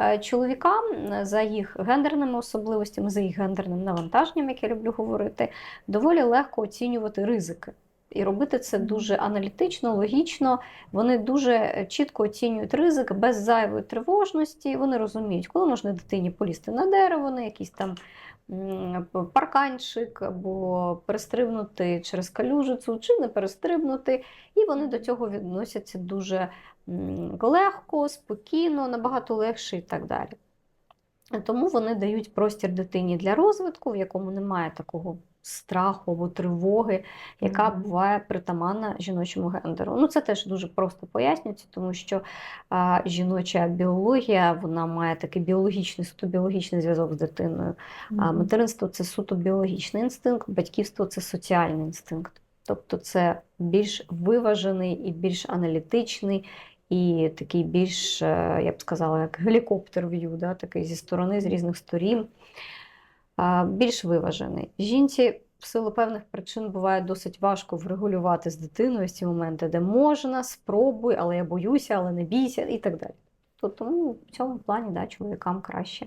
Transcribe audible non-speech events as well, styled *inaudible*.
Е, Чоловікам е, за їх гендерними особливостями, за їх гендерним навантаженням, як я люблю говорити, доволі легко оцінювати ризики. І робити це дуже аналітично, логічно. Вони дуже е, чітко оцінюють ризик без зайвої тривожності. Вони розуміють, коли можна дитині полізти на дерево, на якийсь там парканчик, або перестрибнути через калюжицю, чи не перестрибнути. І вони до цього відносяться дуже легко, спокійно, набагато легше і так далі. Тому вони дають простір дитині для розвитку, в якому немає такого страху або тривоги, яка буває притаманна жіночому гендеру. Ну, це теж дуже просто пояснюється, тому що а, жіноча біологія вона має такий біологічний, суто біологічний зв'язок з дитиною. А материнство це суто біологічний інстинкт, батьківство це соціальний інстинкт. Тобто це більш виважений і більш аналітичний, і такий більш, е, я б сказала, як *laughs* гелікоптер в'ю, да, такий зі сторони, з різних сторін, більш виважений. Жінці в силу певних причин буває досить важко врегулювати з дитиною ці моменти, де можна, спробуй, але я боюся, але не бійся, і так далі. Тобто ну, в цьому плані да, чоловікам краще